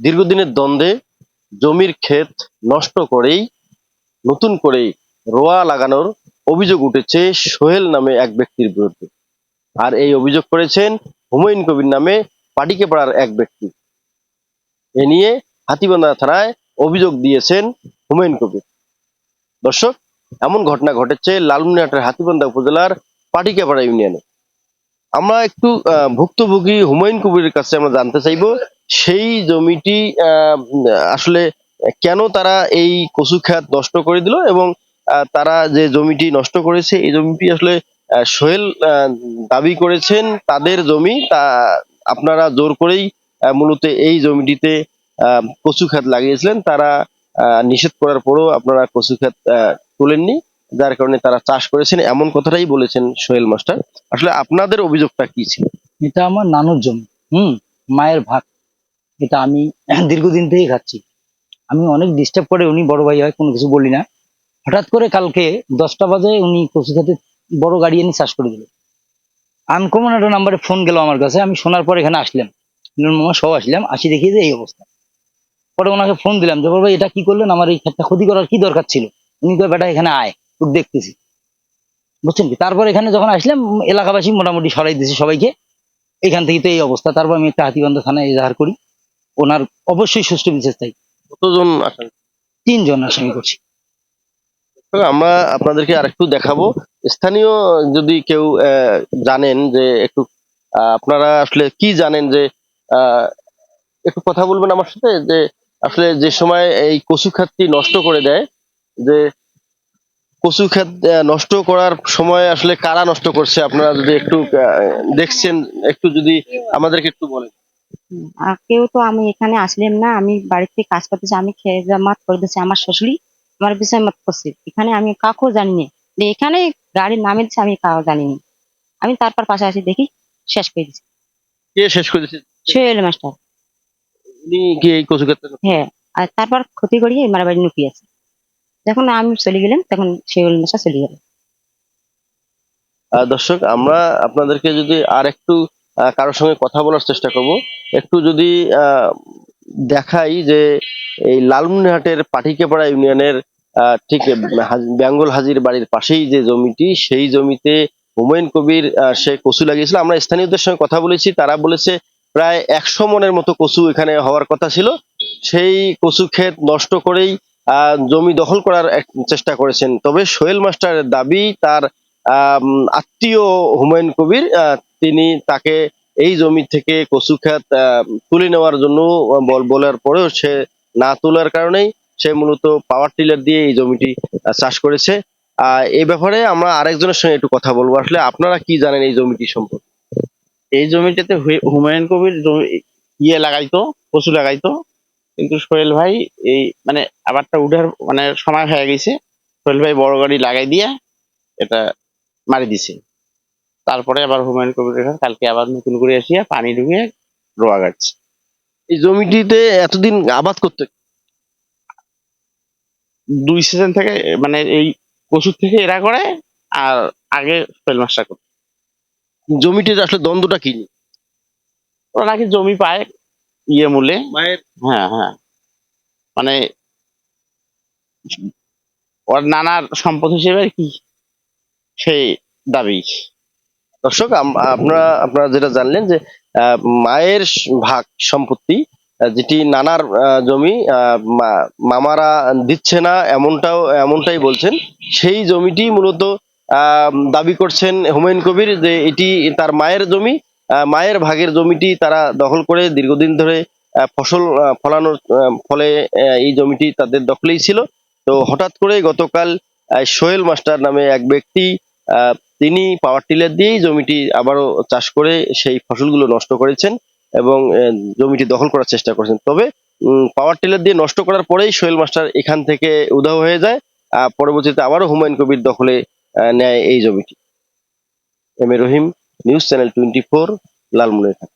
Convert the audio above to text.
দীর্ঘদিনের দ্বন্দ্বে জমির ক্ষেত নষ্ট করেই, নতুন করে রোয়া লাগানোর অভিযোগ উঠেছে সোহেল নামে এক ব্যক্তির বিরুদ্ধে। আর এই অভিযোগ করেছেন হুমায়ুন কবির নামে পাটিকে পাড়ার এক ব্যক্তি। এ নিয়ে হাতিবান্ধা থানায় অভিযোগ দিয়েছেন হুমায়ুন কবির। দর্শক, এমন ঘটনা ঘটেছে লালমনিরহাটের হাতিবান্ধা উপজেলার পাটিকাপাড়া ইউনিয়নে। আমরা একটু ভুক্তভোগী হুমায়ুন কবিরের কাছে আমরা জানতে চাইব সেই জমিটি আসলে কেন তারা এই কচু খাত নষ্ট করে দিল এবং তারা যে জমিটি নষ্ট করেছে, এই জমিটি আসলে সোহেল দাবি করেছেন তাদের জমি, তা আপনারা জোর করেই মূলত এই জমিটিতে কচু খাত লাগিয়েছিলেন। তারা নিষেধ করার পরও আপনারা কচু খাত তোলেননি, যার কারণে তারা চাষ করেছেন। এমন কথাটাই বলেছেন সোহেল মাস্টার। আসলে আপনাদের অভিযোগটা কি ছিল? এটা আমার নানুর জমি। হুম, মায়ের ভাগ। এটা আমি দীর্ঘদিন থেকেই খাচ্ছি। আমি অনেক ডিস্টার্ব করে উনি বড় ভাই হয়, কোনো কিছু বলি না। হঠাৎ করে কালকে দশটা বাজে উনি কচু খেতে বড় গাড়ি এনে চাষ করে দিল। আনকমন একটা নাম্বারে ফোন গেল আমার কাছে। আমি শোনার পর এখানে আসলাম। মামা, সব আসলাম। আসি দেখি যে এই অবস্থা। পরে ওনাকে ফোন দিলাম যে ভাই, এটা কি করলেন? আমার এই ক্ষেতটা ক্ষতি করার কি দরকার ছিল? উনি কয়, বেটা, এখানে আয়। তোর দেখতেছি। বুঝছেন কি? তারপর এখানে যখন আসলাম, এলাকাবাসী মোটামুটি সরাই দিয়েছে সবাইকে। এখান থেকে তো এই অবস্থা। তারপর আমি একটা হাতিবান্ধা থানায় এজাহার করি। ওনার অবশ্যই সুষ্ঠু বিচার চাই। কতজন আসামি? তিনজন আসামি করছি। আমরা আপনাদেরকে আরেকটু দেখাবো। স্থানীয় যদি কেউ জানেন যে একটু আপনারা আসলে কি জানেন যে একটু কথা বলবেন আমার সাথে? যে আসলে যে সময় এই কচু খাতটি নষ্ট করে দেয় যে কচু খাত নষ্ট করার সময় আসলে কারা নষ্ট করছে? আপনারা যদি একটু দেখছেন একটু যদি আমাদেরকে একটু বলেন। হুম, আর কেউ তো আমি এখানে আসলাম না আমি বাড়িতে কাজ করতেছি আমি খেয়ে মাত করে দিচ্ছি আমার শ্বশুরি আমার বিষয় মত করছে। এখানে আমি কাকেও জানি না। যে এখানে গাড়ির নামে দিচ্ছে আমি কাউ জানি না। আমি তারপর পাশে আসি দেখি শেষ করে দিচ্ছি কে শেষ করে দিচ্ছে সোহেল মাস্টার। উনি কি এই কচু খাত হ্যাঁ আর তারপর ক্ষতি করিয়ে মারা বাড়ি নুকিয়ে আছে। যখন আমি চলে গেলাম তখন সোহেল মাস্টার চলে গেল। আহ, দর্শক আমরা আপনাদেরকে যদি আর একটু কারোর সঙ্গে কথা বলার চেষ্টা করব। একটু যদি দেখাই যে এই লালমনিরহাটের পাটিকেপাড়া ইউনিয়নের ঠিক বেঙ্গল হাজির বাড়ির পাশেই যে জমিটি, সেই জমিতে হুমায়ুন কবির সে কচু লাগিয়েছিল। আমরা স্থানীয়দের সঙ্গে কথা বলেছি, তারা বলেছে প্রায় একশো মনের মতো কচু এখানে হওয়ার কথা ছিল। সেই কচু ক্ষেত নষ্ট করেই জমি দখল করার চেষ্টা করেছেন। তবে সোহেল মাস্টারের দাবি, তার আত্মীয় হুমায়ুন কবির তিনি তাকে এই জমি থেকে কচু আহ, তুলে নেওয়ার জন্য বল বলার পরেও সে না তোলার কারণেই সে মূলত পাওয়ার টিলার দিয়ে এই জমিটি চাষ করেছে। এই ব্যাপারে আমরা আরেকজনের সঙ্গে একটু কথা বলব। আসলে আপনারা কি জানেন এই জমিটি সম্পর্কে? এই জমিটাতে হুমায়ুন কবির জমি ইয়ে লাগাইতো কচু লাগাইতো। কিন্তু সোহেল ভাই এই মানে আবারটা উঠার মানে সময় হয়ে গেছে। সোহেল ভাই বড় গাড়ি লাগাই দিয়ে এটা মারি দিছে। তারপরে আবার হুমায়ুন কবির এখানে কালকে আবার নতুন করে আসিয়া পানি ঢুকিয়ে রোয়া গাছ এই জমিটিতে এতদিন আবাদ করতে দুই সিজন থেকে মানে এই কচুর থেকে এরা করে আর আগে সোহেল মাস্টার করতো। জমিটির আসলে দ্বন্দ্বটা কি ওরা নাকি জমি পায় ইয়ে মূলে। মায়ের হ্যাঁ হ্যাঁ। মানে ওর নানার সম্পদ হিসেবে আর কি সেই দাবি। দর্শক আপনারা আপনারা যেটা জানলেন যে মায়ের ভাগ সম্পত্তি যেটি নানার জমি মামারা দিচ্ছে না এমনটাও, এমনটাই বলছেন, সেই জমিটি মূলত দাবি করছেন হুমায়ুন কবির যে এটি তার মায়ের জমি মায়ের ভাগের জমিটি তারা দখল করে দীর্ঘদিন ধরে ফসল ফলানোর ফলে এই জমিটি তাদের দখলেই ছিল। তো হঠাৎ করে গতকাল সোহেল মাস্টার নামে এক ব্যক্তি তিনি পাওয়ার টিলার দিয়েই জমিটি আবারও চাষ করে সেই ফসলগুলো নষ্ট করেছেন এবং জমিটি দখল করার চেষ্টা করেছেন। তবে পাওয়ার টিলার দিয়ে নষ্ট করার পরেই সোহেল মাস্টার এখান থেকে উধাও হয়ে যায় পরবর্তীতে আবারও হুমায়ুন কবির দখলে নেয় এই জমিটি। M A Rahim, news channel twenty four, Lalmonirhat.